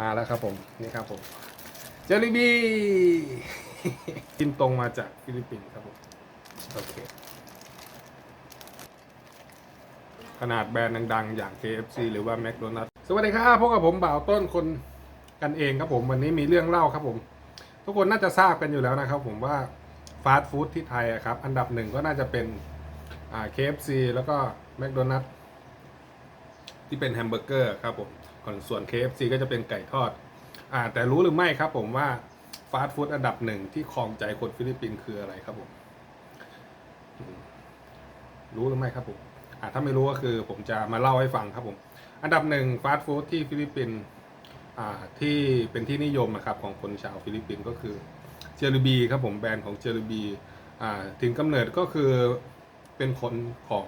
มาแล้วครับผมนี่ครับผมเจลลี่บีกินตรงมาจากฟิลิปปินส์ครับผมโอเคขนาดแบรนด์ดังๆ อย่าง KFC หรือว่า McDonald's สวัสดีครับพบกับผมบ่าวต้นคนกันเองครับผมวันนี้มีเรื่องเล่าครับผม ทุกคนน่าจะทราบกันอยู่แล้วนะครับผมว่าฟาสต์ฟู้ดที่ไทยครับ อันดับหนึ่งก็น่าจะเป็น KFC แล้วก็ McDonald's ที่เป็นแฮมเบอร์เกอร์ครับผมก่อนส่วน KFC ก็จะเป็นไก่ทอดอ่าแต่รู้หรือไม่ครับผมว่าฟาสต์ฟู้ดอันดับหนึ่งที่ครองใจคนฟิลิปปินส์คืออะไรครับผม รู้หรือไม่ครับผมอ่าถ้าไม่รู้ก็คือผมจะมาเล่าให้ฟังครับผม อันดับหนึ่งฟาสต์ฟู้ดที่ฟิลิปปินส์อ่าที่เป็นที่นิยมนะครับของคนชาวฟิลิปปินส์ก็คือเจลบีครับผมแบรนด์ของเจลบีอ่าถึงกำเนิดก็คือเป็นคนของ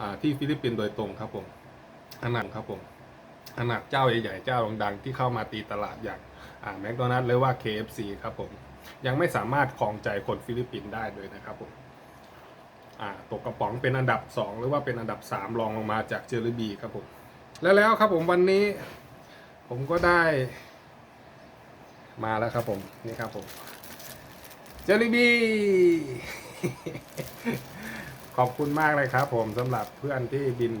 อาที่ฟิลิปปินส์โดยตรงครับผม อันนั้นครับผมอันนักเจ้าใหญ่ๆเจ้าดังๆที่เข้ามาตีตลาดอย่างแมคโดนัลด์หรือว่า KFC ครับผม ยังไม่สามารถครองใจคนฟิลิปปินส์ได้เลยนะครับผมตกกระป๋องเป็นอันดับ 2 หรือว่าเป็นอันดับ 3 รองลงมาจากเจอร์บีครับผม แล้วแล้วครับผมวันนี้ผมก็ได้มาแล้วครับผม นี่ครับผม เจอร์บีขอบคุณมากเลยครับผมสำหรับเพื่อนที่บิน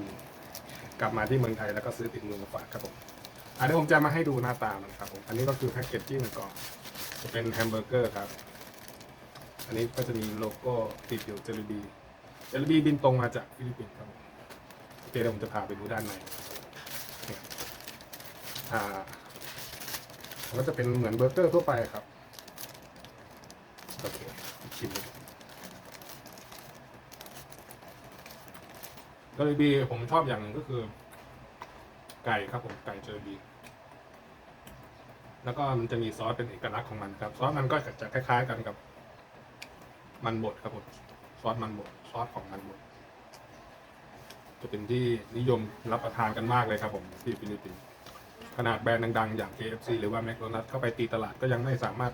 กลับมาที่เมืองไทยแล้วก็ซื้อติดมือมาฝากครับผมอันนี้ผมจะมาให้ดูหน้าตามันครับผมอันนี้ก็คือแพ็กเกจจิ้งก่อนจะเป็นแฮมเบอร์เกอร์ครับ อันนี้ก็จะมีโลโก้ติดอยู่เจลบีเจลบีบินตรงมาจากฟิลิปปินส์ครับผมโอเคเดี๋ยวผมจะพาไปดูด้านในเนี่ยอ่าก็จะเป็นเหมือนเบอร์เกอร์ทั่วไปครับ โอเคชิมดูเจลบีผมชอบอย่างหนึ่งก็คือ ไก่ครับผมไก่เจลบี แล้วก็มันจะมีซอสเป็นเอกลักษณ์ของมันครับ ซอสมันก็จะคล้าย ๆ กันกับ มันบดครับผมซอสมันบดซอสของมันบดจะเป็นที่นิยมรับประทานกันมากเลยครับผมที่ฟิลิปปินส์ขนาดแบรนด์ดัง ๆ อย่าง KFC หรือว่า McDonald's เข้าไปตีตลาดก็ยังไม่สามารถ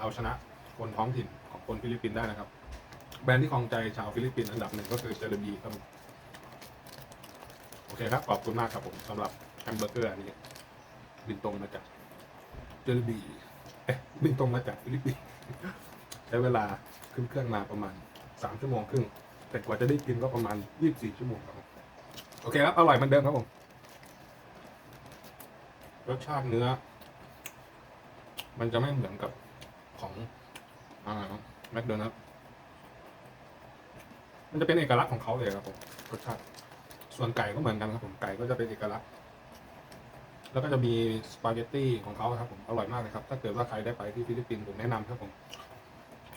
เอาชนะคนท้องถิ่นของคนฟิลิปปินส์ได้นะครับ แบรนด์ที่ครองใจชาวฟิลิปปินส์อันดับหนึ่งก็คือเจลบีครับผมโอเคครับ ขอบคุณมากครับผมสำหรับแฮมเบอร์เกอร์อันนี้ บินตรงมาจากเจลบีเอ๊ะบินตรงมาจากฟิลิปปินส์ใช้เวลาขึ้นเครื่องมาประมาณสามชั่วโมงครึ่งแต่กว่าจะได้กินก็ประมาณยี่สิบสี่ชั่วโมงครับผมโอเคครับอร่อยเหมือนเดิมครับผมรสชาติเนื้อ มันจะไม่เหมือนกับของอ่าแมคโดนัลด์ มันจะเป็นเอกลักษณ์ของเขาเลยครับผมรสชาติส่วนไก่ก็เหมือนกันครับผมไก่ก็จะเป็นเอกลักษณ์แล้วก็จะมีสปาเกตตี้ของเขาครับผมอร่อยมากเลยครับ ถ้าเกิดว่าใครได้ไปที่ฟิลิปปินส์ผมแนะนำครับผม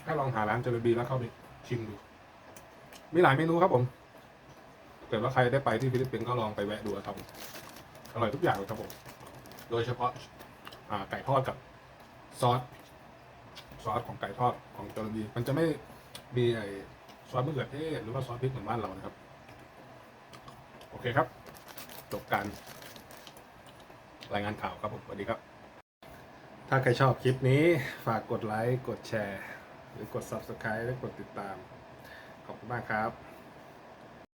ให้ลองหาร้านเจลบีแล้วเข้าไปชิมดู มีหลายเมนูครับผมเกิดว่าใครได้ไปที่ฟิลิปปินส์ก็ลองไปแวะดูครับอร่อยทุกอย่างเลยครับผมโดยเฉพาะาไก่ทอดกับซอสซอสของไก่ทอดของเจลบีมันจะไม่มีไอ ซอสมะเขือเทศหรือว่าซอสพริกเหมือนบ้านเรานะครับ โอเคครับ จบการ รายงานข่าวครับผมสวัสดีครับ ถ้าใครชอบคลิปนี้ฝากกดไลค์ กดแชร์ หรือกด Subscribe และกดติดตาม ขอบคุณมากครับ